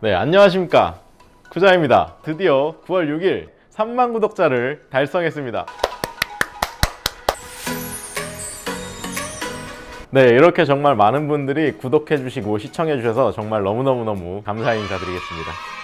네, 안녕하십니까. 쿠자입니다. 드디어 9월 6일 3만 구독자를 달성했습니다. 네, 이렇게 정말 많은 분들이 구독해주시고 시청해주셔서 정말 너무너무너무 감사 인사드리겠습니다.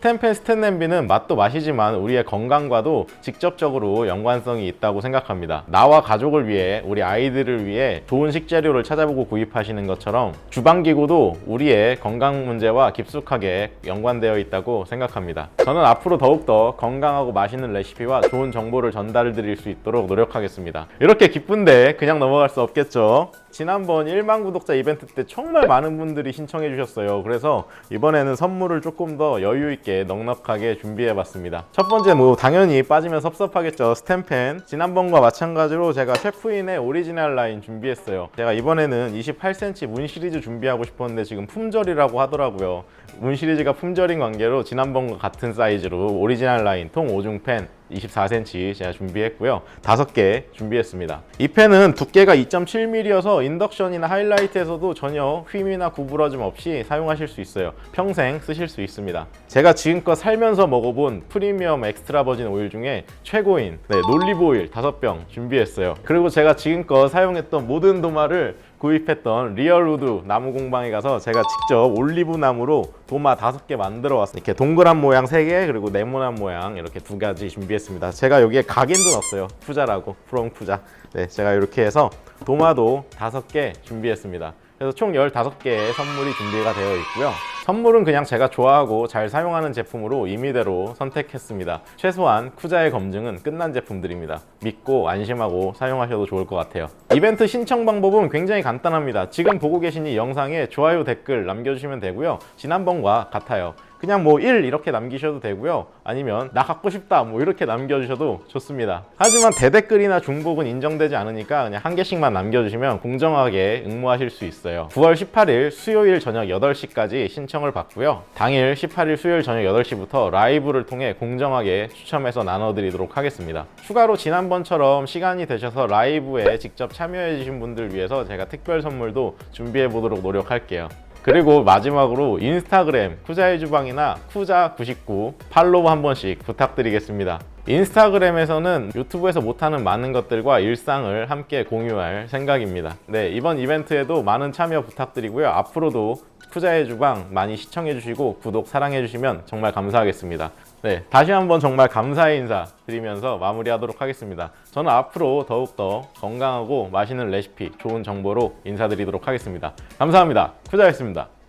스텐펜 스텐냄비는 맛도 맛이지만 우리의 건강과도 직접적으로 연관성이 있다고 생각합니다. 나와 가족을 위해 우리 아이들을 위해 좋은 식재료를 찾아보고 구입하시는 것처럼 주방기구도 우리의 건강 문제와 깊숙하게 연관되어 있다고 생각합니다. 저는 앞으로 더욱더 건강하고 맛있는 레시피와 좋은 정보를 전달 드릴 수 있도록 노력하겠습니다. 이렇게 기쁜데 그냥 넘어갈 수 없겠죠? 지난번 1만 구독자 이벤트 때 정말 많은 분들이 신청해 주셨어요. 그래서 이번에는 선물을 조금 더 여유 있게 넉넉하게 준비해 봤습니다. 첫 번째 뭐 당연히 빠지면 섭섭하겠죠. 스탬펜. 지난번과 마찬가지로 제가 셰프인의 오리지널 라인 준비했어요. 제가 이번에는 28cm 문 시리즈 준비하고 싶었는데 지금 품절이라고 하더라고요. 문 시리즈가 품절인 관계로 지난번과 같은 사이즈로 오리지널 라인 통 5중 펜 24cm 제가 준비했고요. 다섯 개 준비했습니다. 이 펜은 두께가 2.7mm여서 인덕션이나 하이라이트에서도 전혀 휨이나 구부러짐 없이 사용하실 수 있어요. 평생 쓰실 수 있습니다. 제가 지금껏 살면서 먹어본 프리미엄 엑스트라 버진 오일 중에 최고인 네, 놀리브 오일 5병 준비했어요. 그리고 제가 지금껏 사용했던 모든 도마를 구입했던 리얼우드 나무 공방에 가서 제가 직접 올리브 나무로 도마 다섯 개 만들어 왔어요. 이렇게 동그란 모양 세개 그리고 네모난 모양 이렇게 두 가지 준비했습니다. 제가 여기에 각인도 넣었어요. 푸자라고 프롬 푸자. 네, 제가 이렇게 해서 도마도 다섯 개 준비했습니다. 그래서 총 15개의 선물이 준비가 되어 있고요. 선물은 그냥 제가 좋아하고 잘 사용하는 제품으로 임의대로 선택했습니다. 최소한 쿠자의 검증은 끝난 제품들입니다. 믿고 안심하고 사용하셔도 좋을 것 같아요. 이벤트 신청 방법은 굉장히 간단합니다. 지금 보고 계신 이 영상에 좋아요 댓글 남겨주시면 되고요. 지난번과 같아요. 그냥 뭐 1 이렇게 남기셔도 되고요. 아니면 나 갖고 싶다 뭐 이렇게 남겨주셔도 좋습니다. 하지만 대댓글이나 중복은 인정되지 않으니까 그냥 한 개씩만 남겨주시면 공정하게 응모하실 수 있어요. 9월 18일 수요일 저녁 8시까지 신청을 받고요. 당일 18일 수요일 저녁 8시부터 라이브를 통해 공정하게 추첨해서 나눠드리도록 하겠습니다. 추가로 지난번처럼 시간이 되셔서 라이브에 직접 참여해 주신 분들 위해서 제가 특별 선물도 준비해 보도록 노력할게요. 그리고 마지막으로 인스타그램 쿠자의 주방이나 쿠자99 팔로우 한 번씩 부탁드리겠습니다. 인스타그램에서는 유튜브에서 못하는 많은 것들과 일상을 함께 공유할 생각입니다. 네, 이번 이벤트에도 많은 참여 부탁드리고요. 앞으로도 쿠자의 주방 많이 시청해 주시고 구독 사랑해 주시면 정말 감사하겠습니다. 네, 다시 한번 정말 감사의 인사 드리면서 마무리하도록 하겠습니다. 저는 앞으로 더욱더 건강하고 맛있는 레시피, 좋은 정보로 인사드리도록 하겠습니다. 감사합니다. 쿠자였습니다.